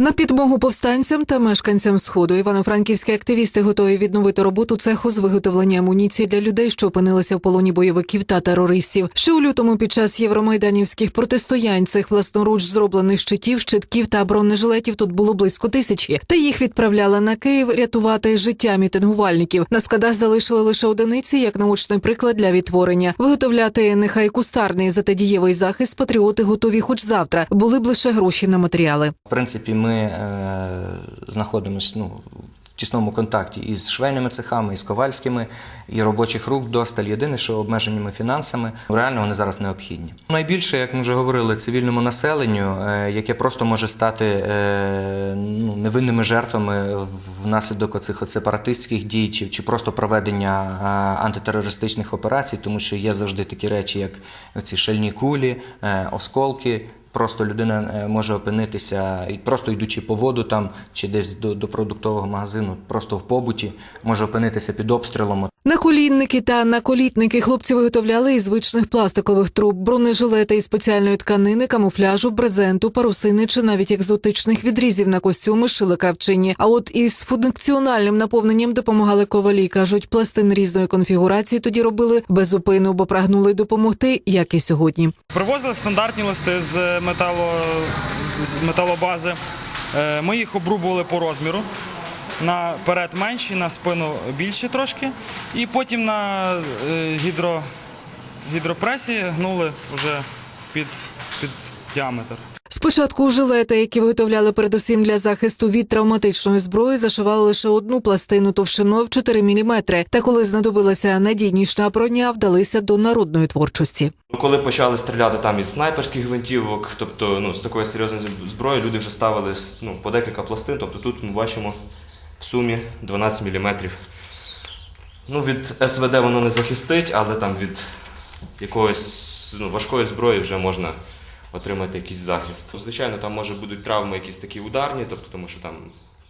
На підмогу повстанцям та мешканцям сходу івано-франківські активісти готові відновити роботу цеху з виготовлення амуніції для людей, що опинилися в полоні бойовиків та терористів. Ще у лютому під час євромайданівських протистоянь цих власноруч зроблених щитів, щитків та бронежилетів тут було близько тисячі. Та їх відправляли на Київ рятувати життя мітингувальників. На складах залишили лише одиниці як наочний приклад для відтворення. Виготовляти нехай кустарний зате дієвий захист патріоти готові, хоч завтра були б лише гроші на матеріали. В принципі, ми е, знаходимося ну, в тісному контакті із швейними цехами, із ковальськими, і робочих рук вдосталь. Єдине, що обмеженими фінансами, реально вони зараз необхідні. Найбільше, як ми вже говорили, цивільному населенню, е, яке просто може стати е, ну, невинними жертвами внаслідок оцих сепаратистських дій чи, чи просто проведення антитерористичних операцій, тому що є завжди такі речі, як ці шальні кулі, осколки. Просто людина е, може опинитися, і просто йдучи по воду там чи десь до, до продуктового магазину, просто в побуті, може опинитися під обстрілом. Наколінники та наколітники хлопці виготовляли із звичних пластикових труб, бронежилети із спеціальної тканини, камуфляжу, брезенту, парусини чи навіть екзотичних відрізів на костюми шили кравчині. А от із функціональним наповненням допомагали ковалі. кажуть, пластин різної конфігурації тоді робили безупину, бо прагнули допомогти, як і сьогодні. Привозили стандартні листи з метало, металобази. Е, Ми їх обрубували по розміру. Наперед менші, на спину більші трошки. І потім на е, гідро, гідропресі гнули вже під, під діаметр. Спочатку жилети, які виготовляли передусім для захисту від травматичної зброї, зашивали лише одну пластину товщиною в 4 мм. Та коли знадобилася надійніша броня, вдалися до народної творчості. Коли почали стріляти там із снайперських гвинтівок, тобто ну, з такої серйозної зброї, люди вже ставили ну, по декілька пластин. Тобто тут ми бачимо в сумі 12 мм. Ну, від СВД воно не захистить, але там від якоїсь ну, важкої зброї вже можна отримати якийсь захист. Звичайно, там може будуть травми якісь такі ударні, тобто тому що там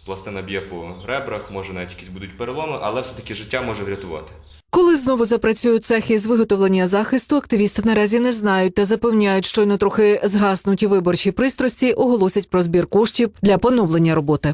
пластина б'є по ребрах, може навіть якісь будуть переломи, але все-таки життя може врятувати. Коли знову запрацюють цехи з виготовлення захисту, активісти наразі не знають та запевняють, щойно трохи згаснуті виборчі пристрасті, оголосять про збір коштів для поновлення роботи.